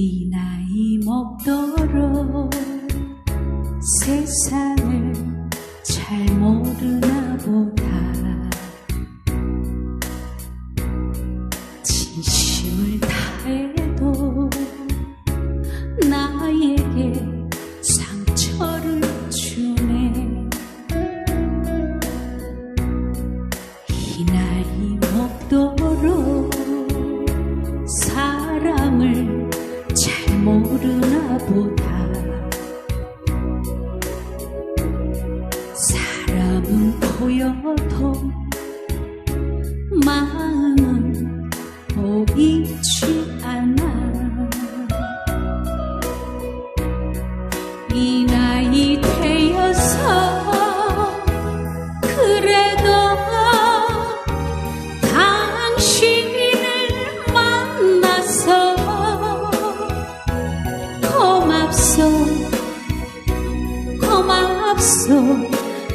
이 나이 먹도록 세상을 잘 모르나 사람은 보여도 마음은 보이지 않아. 이 나이 되어서 그래도 당신을 만나서 고맙소 고맙소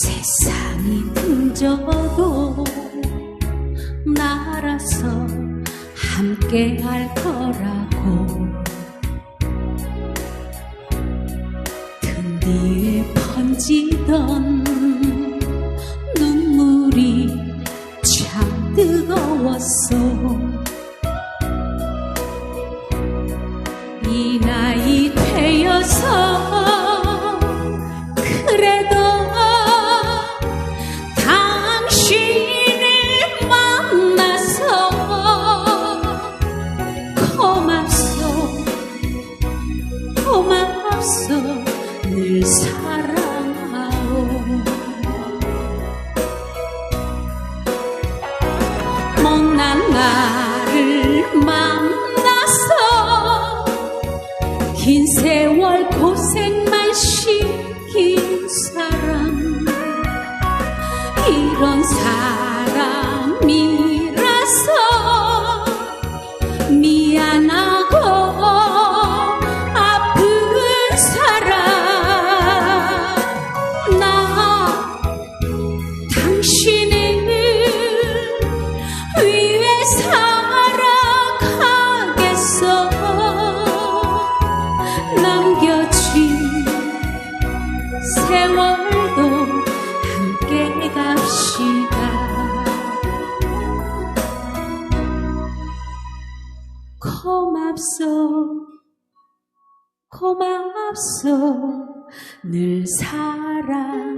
세상이 등져도 나라서 함께 할 거라고. 등 뒤에 번지던 눈물이 참 뜨거웠어 나를 만나서 긴 세월 고생만 시킨 사람 이런 사람 고맙소 고맙소 늘 사랑하오